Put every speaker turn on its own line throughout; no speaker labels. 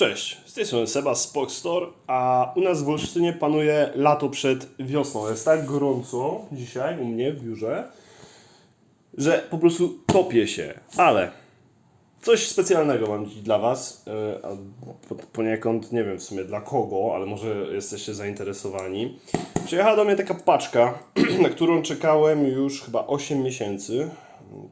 Cześć, z tej strony Seba z Spock Store, a u nas w Olsztynie panuje lato przed wiosną. Jest tak gorąco dzisiaj u mnie w biurze, że po prostu topię się. Ale coś specjalnego mam dziś dla Was, e, poniekąd nie wiem w sumie dla kogo, ale może jesteście zainteresowani. Przyjechała do mnie taka paczka, na którą czekałem już chyba 8 miesięcy.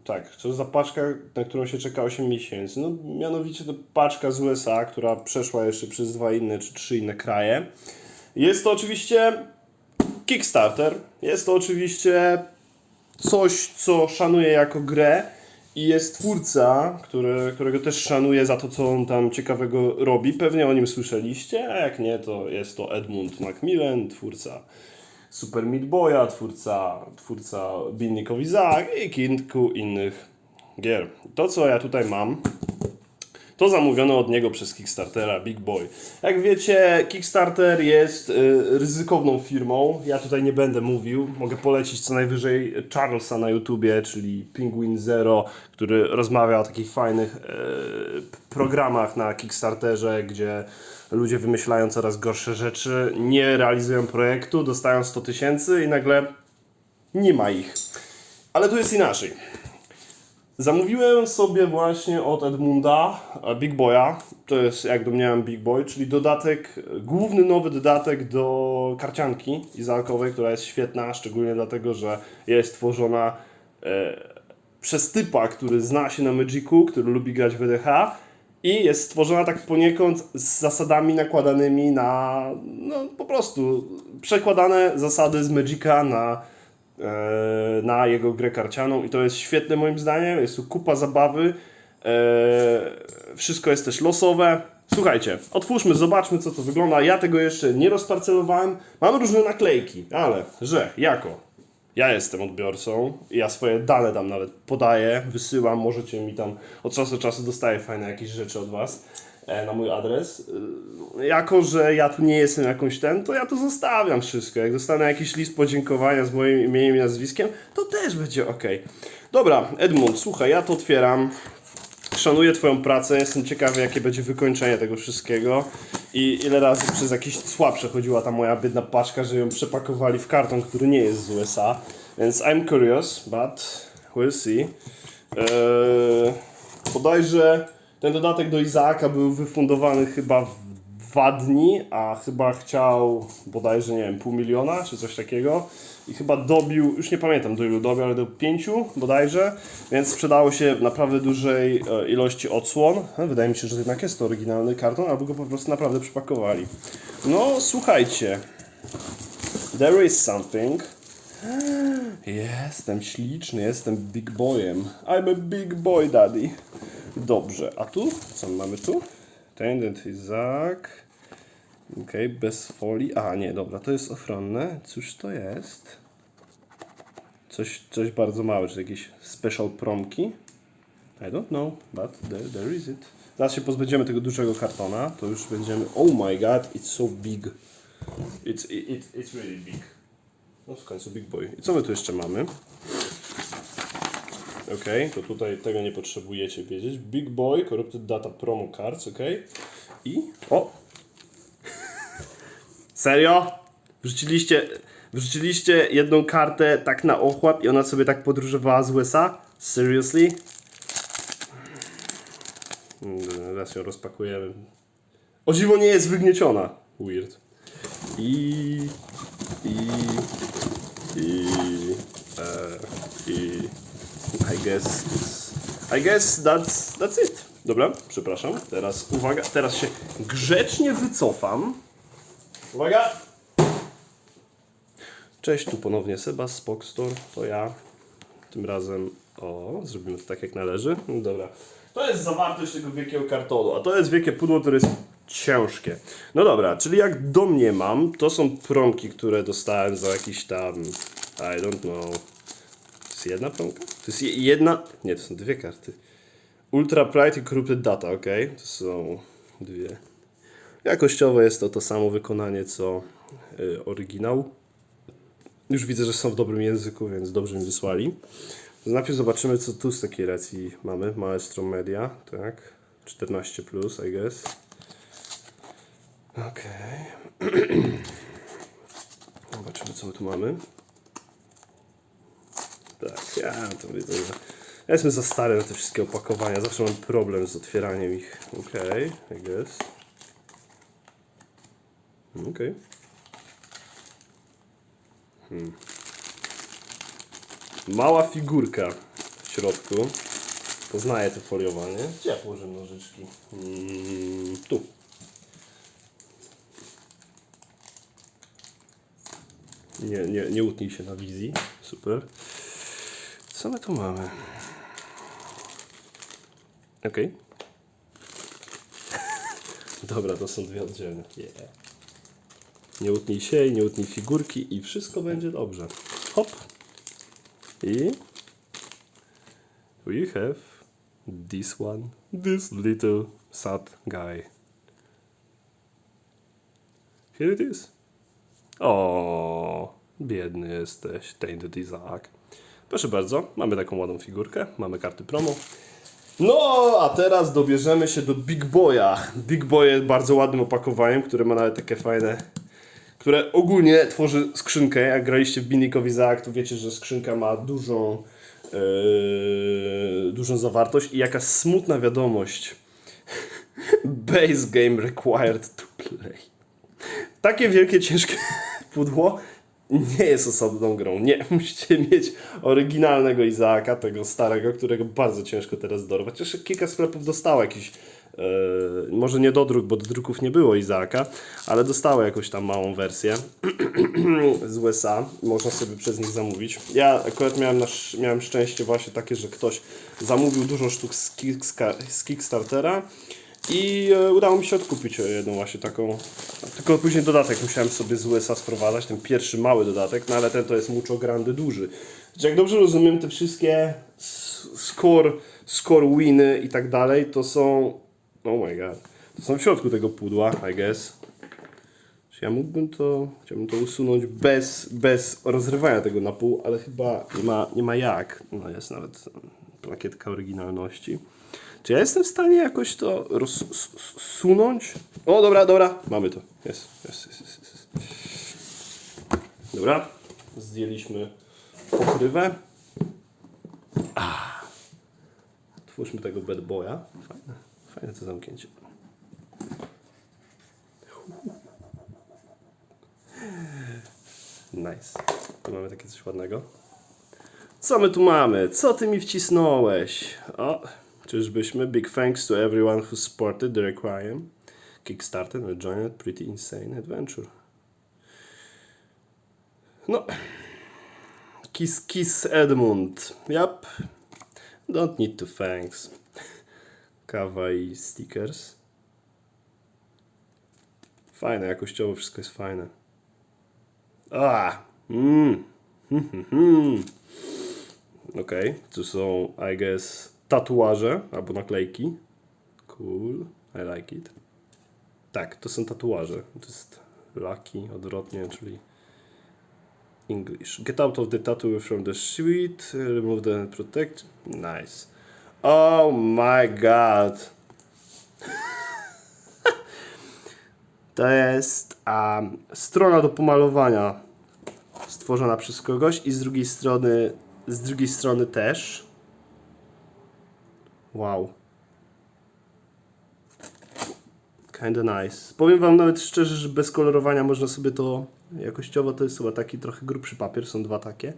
Tak, to za paczka, na którą się czeka 8 miesięcy. No, mianowicie to paczka z USA, która przeszła jeszcze przez dwa inne czy trzy inne kraje. Jest to oczywiście Kickstarter. Jest to oczywiście coś, co szanuję jako grę i jest twórca, który, którego też szanuję za to, co on tam ciekawego robi. Pewnie o nim słyszeliście, a jak nie, to jest to Edmund Macmillan, twórca Super Meat Boya, twórca, twórca Binnik Izak i kilku innych gier. To, co ja tutaj mam, to zamówione od niego przez Kickstartera Big Boy. Jak wiecie, Kickstarter jest y, ryzykowną firmą. Ja tutaj nie będę mówił. Mogę polecić co najwyżej Charlesa na YouTubie, czyli Penguin Zero, który rozmawia o takich fajnych y, programach na Kickstarterze, gdzie ludzie wymyślają coraz gorsze rzeczy, nie realizują projektu, dostają 100 tysięcy i nagle nie ma ich. Ale tu jest inaczej. Zamówiłem sobie właśnie od Edmunda e, Big Boya. To jest, jak domniemam, Big Boy, czyli dodatek, główny nowy dodatek do karcianki izalkowej, która jest świetna, szczególnie dlatego, że jest tworzona e, przez typa, który zna się na Magicu, który lubi grać w EDH i jest stworzona tak poniekąd z zasadami nakładanymi na, no po prostu przekładane zasady z Magica na e, na jego grę karcianą i to jest świetne moim zdaniem, jest tu kupa zabawy, e, wszystko jest też losowe. Słuchajcie, otwórzmy, zobaczmy co to wygląda. Ja tego jeszcze nie rozparcelowałem. Mam różne naklejki, ale że jako ja jestem odbiorcą ja swoje dane tam nawet podaję, wysyłam, możecie mi tam od czasu do czasu dostaję fajne jakieś rzeczy od was e, na mój adres. E, Jako, że ja tu nie jestem jakąś ten, to ja to zostawiam wszystko. Jak dostanę jakiś list podziękowania z moim imieniem i nazwiskiem, to też będzie ok. Dobra, Edmund, słuchaj, ja to otwieram. Szanuję Twoją pracę, jestem ciekawy, jakie będzie wykończenie tego wszystkiego i ile razy przez jakieś cła przechodziła ta moja biedna paczka, że ją przepakowali w karton, który nie jest z USA. Więc I'm curious, but we'll see. Eee, bodajże ten dodatek do Izaaka był wyfundowany chyba w dwa dni, a chyba chciał bodajże, nie wiem, pół miliona czy coś takiego. I chyba dobił, już nie pamiętam do ilu dobił, ale do pięciu bodajże, więc sprzedało się naprawdę dużej e, ilości odsłon. No, Wydaje mi się, że jednak jest to oryginalny karton, albo go po prostu naprawdę przypakowali. No, słuchajcie. There is something. Jestem śliczny, jestem big boyem. I'm a big boy daddy. Dobrze, a tu? Co my mamy tu? Tendent Izak. Okej, bez folii. A, nie, dobra, to jest ochronne. Cóż to jest? Coś, coś bardzo małe, czy jakieś special promki? I don't know, but there, there is it. Zaraz się pozbędziemy tego dużego kartona, to już będziemy... Oh my god, it's so big. It's, it, it, it's really big. No w końcu big boy. I co my tu jeszcze mamy? Ok, to tutaj tego nie potrzebujecie wiedzieć. Big Boy, Corrupted Data Promo Cards, ok. I... O! Serio? Wrzuciliście, wrzuciliście jedną kartę tak na ochłap i ona sobie tak podróżowała z USA? Seriously? Mm, Zaraz ją rozpakujemy. O dziwo nie jest wygnieciona. Weird. I... I... I... E, I... I guess I guess that's, that's it. Dobra, przepraszam. Teraz uwaga, teraz się grzecznie wycofam. Uwaga! Cześć, tu ponownie Seba z Spock Store, to ja. Tym razem, o, zrobimy to tak jak należy. No Dobra. To jest zawartość tego wielkiego kartonu, a to jest wielkie pudło, które jest ciężkie. No dobra, czyli jak do mnie mam, to są promki, które dostałem za jakiś tam, I don't know, jedna promka? To jest je- jedna, nie, to są dwie karty. Ultra Pride i Corrupted Data, ok? To są dwie. Jakościowo jest to to samo wykonanie, co y, oryginał. Już widzę, że są w dobrym języku, więc dobrze mi wysłali. Najpierw zobaczymy, co tu z takiej racji mamy. Maestro Media, tak. 14, plus, I guess. Okej. Zobaczymy, co tu mamy. Tak, ja to widzę, że ja jestem za stary na te wszystkie opakowania. Zawsze mam problem z otwieraniem ich. Okej, I guess. Okej. Hmm. Mała figurka w środku. Poznaję to foliowanie. Gdzie ja położę nożyczki? Mm, tu. Nie, nie, nie utnij się na wizji. Super. Co my tu mamy? Okej. Dobra, to są dwie oddzielne. Yeah. Nie utnij się i nie utnij figurki i wszystko będzie dobrze. Hop. I we have this one, this little sad guy. Here it is. O, biedny jesteś, Tainted Isaac. Proszę bardzo, mamy taką ładną figurkę, mamy karty promo. No, a teraz dobierzemy się do Big Boya. Big Boy jest bardzo ładnym opakowaniem, które ma nawet takie fajne, które ogólnie tworzy skrzynkę. Jak graliście w Binding of Isaac, to wiecie, że skrzynka ma dużą, yy, dużą zawartość i jaka smutna wiadomość. Base game required to play. Takie wielkie, ciężkie pudło nie jest osobną grą. Nie, musicie mieć oryginalnego Izaaka, tego starego, którego bardzo ciężko teraz dorwać. Jeszcze kilka sklepów dostało jakiś, e, może nie dodruk, bo dodruków nie było Izaaka, ale dostało jakąś tam małą wersję z USA. Można sobie przez nich zamówić. Ja akurat miałem, na, sz- miałem szczęście właśnie takie, że ktoś zamówił dużo sztuk z, z Kickstartera i e, udało mi się odkupić jedną właśnie taką. Tylko później dodatek musiałem sobie z USA sprowadzać, ten pierwszy mały dodatek, no ale ten to jest mucho grande duży. Znaczy, Jak dobrze rozumiem, te wszystkie score, score winy i tak dalej, to są. Oh my god. To są w środku tego pudła, I guess. Czy ja mógłbym to. Chciałbym to usunąć bez, bez rozrywania tego na pół, ale chyba nie ma, nie ma jak. No jest nawet plakietka oryginalności. Czy ja jestem w stanie jakoś to rozsunąć? O, dobra, dobra. Mamy to. Jest, jest, jest, jest. Dobra. Zdjęliśmy pokrywę. Ah. Twórzmy tego bad boya. Fajne, fajne to zamknięcie. Nice. Tu mamy takie coś ładnego. Co my tu mamy? Co ty mi wcisnąłeś? O, czyżbyśmy? Big thanks to everyone who supported the Requiem. Kickstarter and joined Pretty Insane Adventure. No. Kiss Kiss Edmund. Yep. Don't need to thanks. Kawa i stickers. Fajne, jakościowo wszystko jest fajne. A! Mmm. Hmm, hmm, hmm. Okej, tu są, I guess, tatuaże albo naklejki. Cool, I like it. Tak, to są tatuaże. To jest lucky, odwrotnie, czyli English. Get out of the tattoo from the suite, remove the protect. Nice. Oh my god. To jest um, strona do pomalowania stworzona przez kogoś i z drugiej strony z drugiej strony też. Wow. Kinda nice. Powiem wam nawet szczerze, że bez kolorowania można sobie to jakościowo to jest chyba taki trochę grubszy papier, są dwa takie.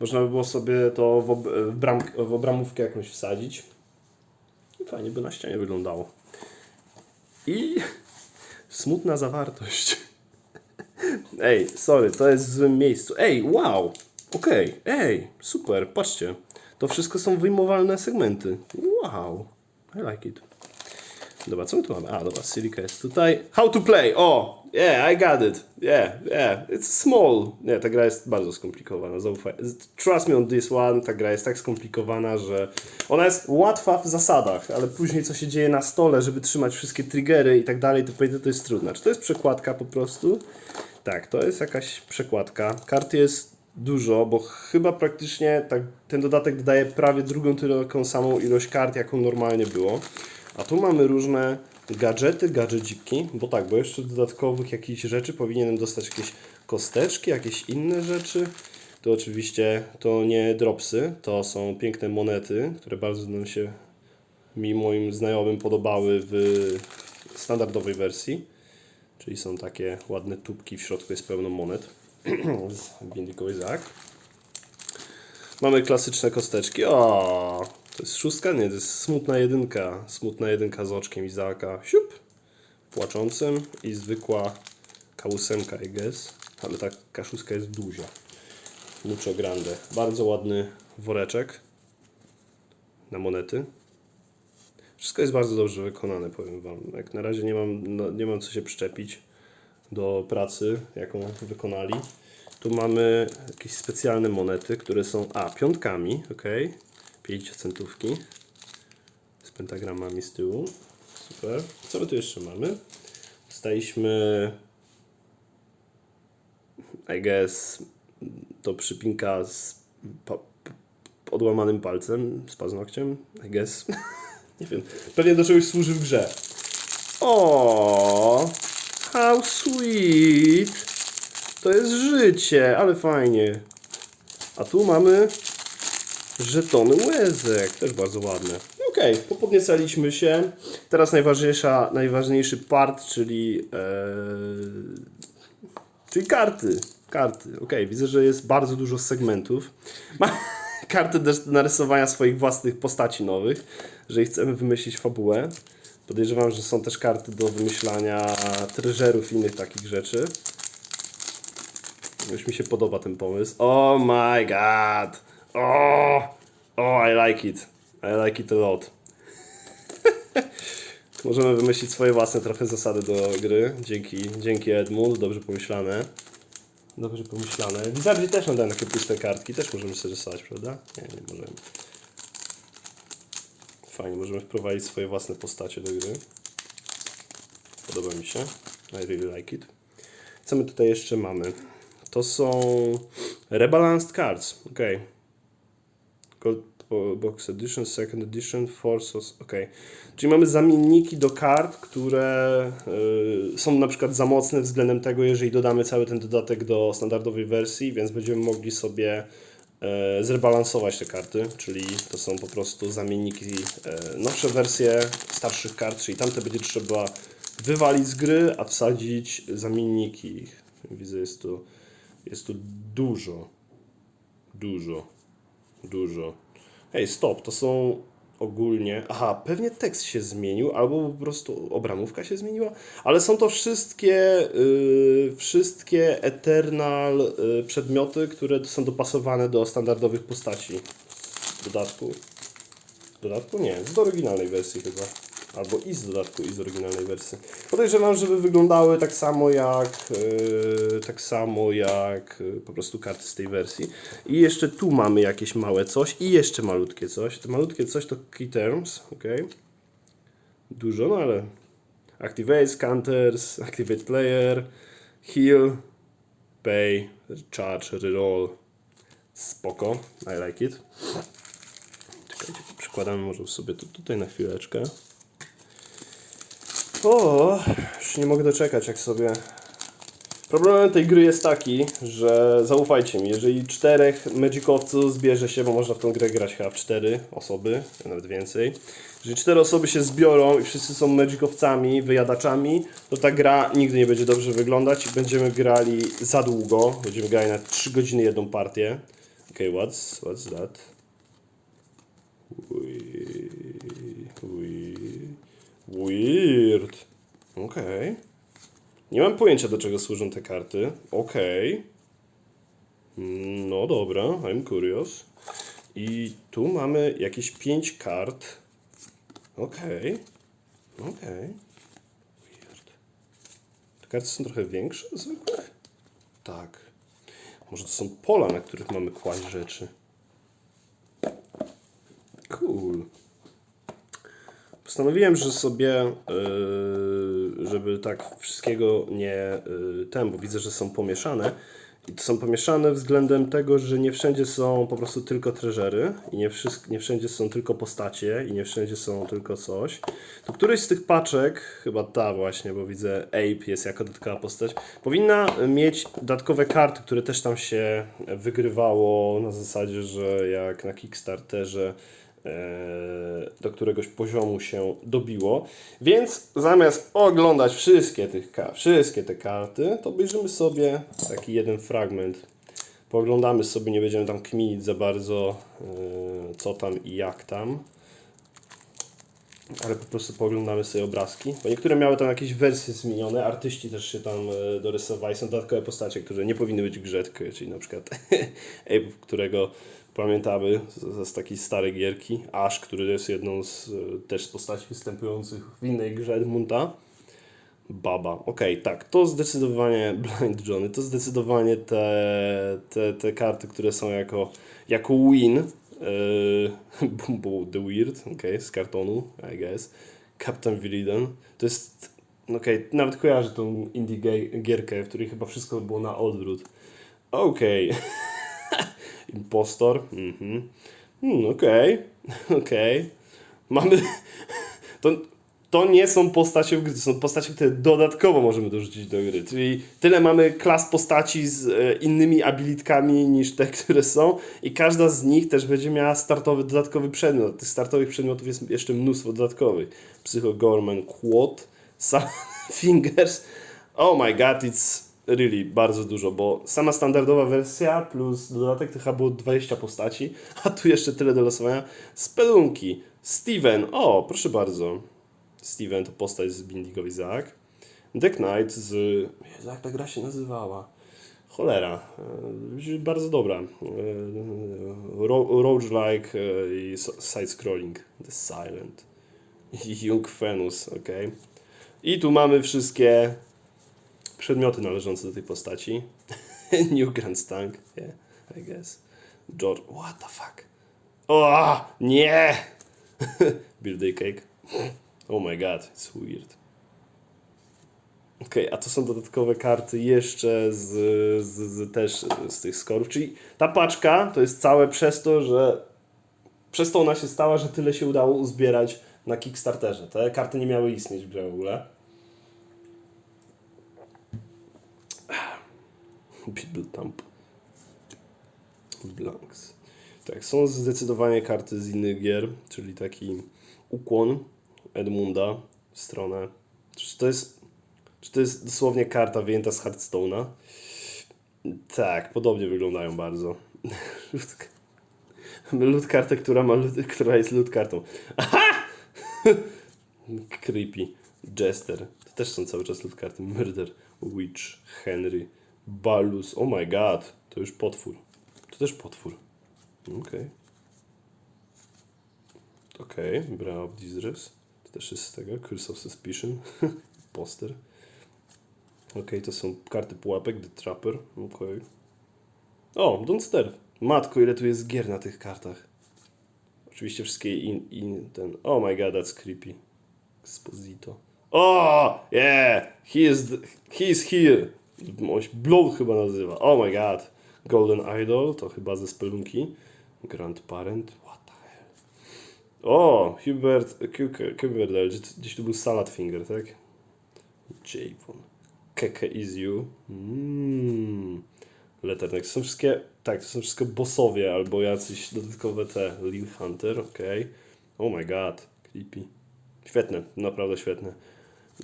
Można by było sobie to w, ob, w, w obramówkę jakąś wsadzić. I fajnie by na ścianie wyglądało. I smutna zawartość. Ej, sorry, to jest w złym miejscu. Ej, wow! Okej, ej, super, patrzcie. To wszystko są wyjmowalne segmenty. Wow, I like it. Dobra, co my tu mamy? A, dobra, Silica jest tutaj. How to play! O! Yeah, I got it. Yeah, yeah, it's small. Nie, ta gra jest bardzo skomplikowana, zaufaj. Trust me on this one, ta gra jest tak skomplikowana, że ona jest łatwa w zasadach, ale później co się dzieje na stole, żeby trzymać wszystkie triggery i tak dalej, to powiedzieć, to jest trudne. Czy to jest przekładka po prostu? Tak, to jest jakaś przekładka. Kart jest dużo, bo chyba praktycznie tak, ten dodatek dodaje prawie drugą taką samą ilość kart, jaką normalnie było. A tu mamy różne gadżety, gadżeciki, bo tak, bo jeszcze dodatkowych jakichś rzeczy powinienem dostać jakieś kosteczki, jakieś inne rzeczy. To oczywiście to nie dropsy, to są piękne monety, które bardzo nam się mi moim znajomym podobały w standardowej wersji. Czyli są takie ładne tubki, w środku jest pełno monet z Bindico Izak. Mamy klasyczne kosteczki. O, to jest szóstka? Nie, to jest smutna jedynka. Smutna jedynka z oczkiem Izaka. Siup! Płaczącym i zwykła kałusemka, I guess. Ale ta kaszuska jest duża. Mucho grande. Bardzo ładny woreczek na monety. Wszystko jest bardzo dobrze wykonane, powiem Wam. Jak na razie nie mam, no, nie mam co się przyczepić do pracy, jaką wykonali. Tu mamy jakieś specjalne monety, które są, a, piątkami, ok, 5 centówki z pentagramami z tyłu. Super. Co my tu jeszcze mamy? Dostaliśmy, I guess, to przypinka z pa, p- odłamanym palcem, z paznokciem, I guess. Nie wiem, pewnie do czegoś służy w grze. O, how sweet! To jest życie, ale fajnie. A tu mamy żetony łezek, też bardzo ładne. Okej, popodniecaliśmy się. Teraz najważniejsza, najważniejszy part, czyli, e, czyli karty. Karty. Okej, widzę, że jest bardzo dużo segmentów. Ma karty do narysowania swoich własnych postaci nowych, jeżeli chcemy wymyślić fabułę. Podejrzewam, że są też karty do wymyślania treżerów i innych takich rzeczy. Już mi się podoba ten pomysł. Oh my god! Oh! Oh, I like it. I like it a lot. Możemy wymyślić swoje własne trochę zasady do gry. Dzięki, dzięki Edmund, dobrze pomyślane. Dobrze pomyślane. Wizardzi też nam dają takie puste kartki, też możemy sobie rysować, prawda? Nie, nie możemy. Fajnie, możemy wprowadzić swoje własne postacie do gry. Podoba mi się. I really like it. Co my tutaj jeszcze mamy? To są Rebalanced Cards. Ok. Gold bo- Box Edition, Second Edition, Forces. Ok. Czyli mamy zamienniki do kart, które y, są na przykład za mocne względem tego, jeżeli dodamy cały ten dodatek do standardowej wersji, więc będziemy mogli sobie zrebalansować te karty, czyli to są po prostu zamienniki, e, nowsze wersje starszych kart, czyli tamte będzie trzeba wywalić z gry, a wsadzić zamienniki. Widzę, jest tu, jest tu dużo, dużo, dużo. Hej, stop, to są ogólnie. Aha, pewnie tekst się zmienił, albo po prostu obramówka się zmieniła, ale są to wszystkie, y, wszystkie Eternal y, przedmioty, które są dopasowane do standardowych postaci w dodatku. W dodatku? Nie, z oryginalnej wersji chyba. Albo i z dodatku, i z oryginalnej wersji. Podejrzewam, żeby wyglądały tak samo jak yy, tak samo jak yy, po prostu karty z tej wersji. I jeszcze tu mamy jakieś małe coś i jeszcze malutkie coś. To malutkie coś to key terms, ok? Dużo, no ale activate, counters, activate player, heal, pay, charge, reroll. Spoko, I like it. Czekajcie, przykładamy może sobie to tutaj na chwileczkę. O, już nie mogę doczekać, jak sobie. Problemem tej gry jest taki, że zaufajcie mi, jeżeli czterech magicowców zbierze się, bo można w tą grę grać chyba w cztery osoby, nawet więcej. Jeżeli cztery osoby się zbiorą i wszyscy są magicowcami, wyjadaczami, to ta gra nigdy nie będzie dobrze wyglądać i będziemy grali za długo. Będziemy grali na 3 godziny jedną partię. Okay, what's, what's that? We- Weird. Okej. Nie mam pojęcia do czego służą te karty. Okej. Mm, No dobra, I'm curious. I tu mamy jakieś 5 kart. Okej. Okej. Weird. Te karty są trochę większe od zwykłych? Tak. Może to są pola, na których mamy kłaść rzeczy. Cool. Postanowiłem, że sobie, yy, żeby tak wszystkiego nie yy, ten, bo widzę, że są pomieszane I to są pomieszane względem tego, że nie wszędzie są po prostu tylko treżery i nie, wszystk- nie wszędzie są tylko postacie i nie wszędzie są tylko coś. To któryś z tych paczek, chyba ta właśnie, bo widzę Ape jest jako dodatkowa postać, powinna mieć dodatkowe karty, które też tam się wygrywało na zasadzie, że jak na Kickstarterze e, do któregoś poziomu się dobiło. Więc zamiast oglądać wszystkie, tych, wszystkie te karty, to obejrzymy sobie taki jeden fragment. Poglądamy sobie, nie będziemy tam kminić za bardzo, e, co tam i jak tam. Ale po prostu poglądamy sobie obrazki. Bo niektóre miały tam jakieś wersje zmienione, artyści też się tam e, dorysowali. Są dodatkowe postacie, które nie powinny być w czyli na przykład którego pamiętamy z, z takiej starej gierki. Ash, który jest jedną z e, też postaci występujących w innej grze Edmunda. Baba. Okej, tak. To zdecydowanie Blind Johnny. To zdecydowanie te, te, te karty, które są jako, jako win. Yy, The Weird, okej, z kartonu, I guess. Captain Viriden. To jest. Okej, nawet kojarzę tą indie gierkę, w której chyba wszystko było na odwrót. Okej. Impostor. Mhm. Hmm, okej. Okej. Mamy. To, to nie są postacie w gry, to są postacie, które dodatkowo możemy dorzucić do gry. Czyli tyle mamy klas postaci z e, innymi abilitkami niż te, które są, i każda z nich też będzie miała startowy, dodatkowy przedmiot. Tych startowych przedmiotów jest jeszcze mnóstwo dodatkowych. Psycho Gorman Quad, Fingers. Oh my god, it's really bardzo dużo, bo sama standardowa wersja plus dodatek to chyba było 20 postaci, a tu jeszcze tyle do losowania. Spelunki, Steven, o proszę bardzo. Steven to postać z Bindigo Isaac. Deck Knight z... Jezu, jak ta gra się nazywała? Cholera. E, Bardzo dobra. E, Ro roguelike e, i side-scrolling. The Silent. Jung Fenus, ok. I tu mamy wszystkie przedmioty należące do tej postaci. New Grand Stank, yeah, I guess. George, what the fuck? O, nie! Birthday cake. Oh my god, it's weird. Okej, a to są dodatkowe karty jeszcze z, z, z też z tych skorów, czyli ta paczka to jest całe przez to, że przez to ona się stała, że tyle się udało uzbierać na Kickstarterze. Te karty nie miały istnieć w grze w ogóle. Thump. Blanks. Tak, są zdecydowanie karty z innych gier, czyli taki ukłon Edmunda w stronę. Czy to jest, czy to jest dosłownie karta wyjęta z Hearthstone'a? Tak, podobnie wyglądają bardzo. Mamy loot kartę, która, ma loot, która jest loot kartą. Aha! Creepy. Jester. To też są cały czas loot karty. Murder. Witch. Henry. Balus. Oh my god. To już potwór. To też potwór. Okej. Okej. Brow of Distress. To też jest z tego. Curse of Suspicion. Poster. Okej, to są karty pułapek. The Trapper. Okej. O, Don't Stare. Matko, ile tu jest gier na tych kartach. Oczywiście wszystkie in, in ten. Oh my god, that's creepy. Exposito. Oh, yeah! He is, th- he is here. Się Blood chyba nazywa. Oh my god. Golden Idol, to chyba ze spelunki. Grandparent. What the hell? O, Hubert, Hubert, gdzieś, tu był Salad Finger, tak? Javon. Keke is you. Mmm. Letterneck. To są wszystkie, tak, to są wszystko bossowie albo jacyś dodatkowe te. Lil Hunter, okej. Oh my god, creepy. Świetne, naprawdę świetne.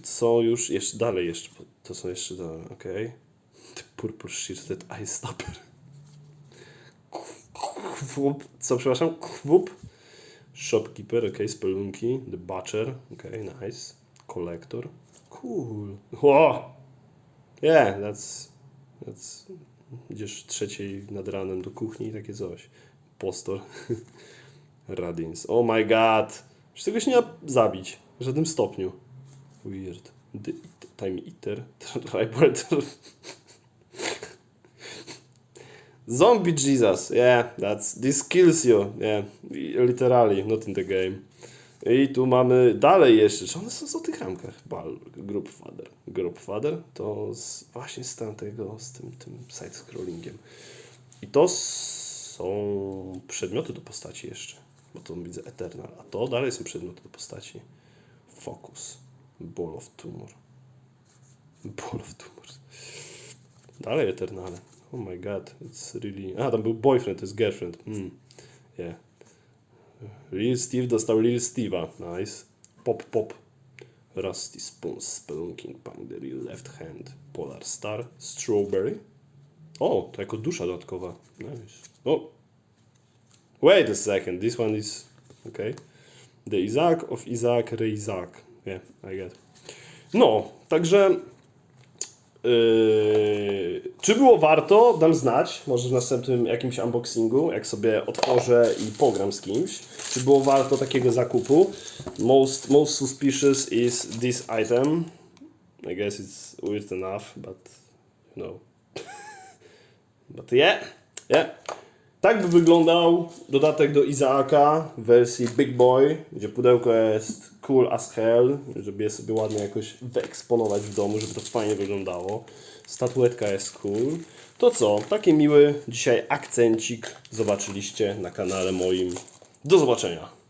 Są już jeszcze dalej, jeszcze, to są jeszcze dalej, okej. The Purple Shirted Eye Stopper. Kwup, co przepraszam? Kwup. Shopkeeper, okej, spelunki. The Butcher, okej, nice. Collector. Cool. Wow. Yeah, that's, that's... Idziesz trzeciej nad ranem do kuchni i takie coś. Postor. Radins. Oh my god. Przecież tego się nie da zabić. W żadnym stopniu. Weird. The, time Eater. Tribal. Zombie Jesus. Yeah, that's... This kills you. Yeah. Literally, not in the game. I tu mamy dalej jeszcze, czy one są w tych ramkach? Bal, Group Father. Group Father to z, właśnie z tamtego, z tym, tym side-scrollingiem. I to są przedmioty do postaci jeszcze, bo to widzę Eternal, a to dalej są przedmioty do postaci. Focus, Ball of Tumor. Ball of Tumor. Dalej Eternale. Oh my god, it's really... A, tam był boyfriend, to jest girlfriend. Mm. Yeah. Lil Steve dostał Lil Steve'a. Nice. Pop Pop. Rusty Spoon, Spelunking Punk, The Real Left Hand, Polar Star, Strawberry. O, to jako dusza dodatkowa. Nice. O. Wait a second, this one is... Okay. The Isaac of Isaac Reisaac. Yeah, I get. No, także... Yy, czy było warto? Dam znać, może w następnym jakimś unboxingu, jak sobie otworzę i pogram z kimś. Czy było warto takiego zakupu? Most, most suspicious is this item. I guess it's weird enough, but you know. but yeah, yeah. Tak by wyglądał dodatek do Izaaka w wersji Big Boy, gdzie pudełko jest cool as hell, żeby je sobie ładnie jakoś wyeksponować w domu, żeby to fajnie wyglądało. Statuetka jest cool. To co, taki miły dzisiaj akcencik zobaczyliście na kanale moim. Do zobaczenia.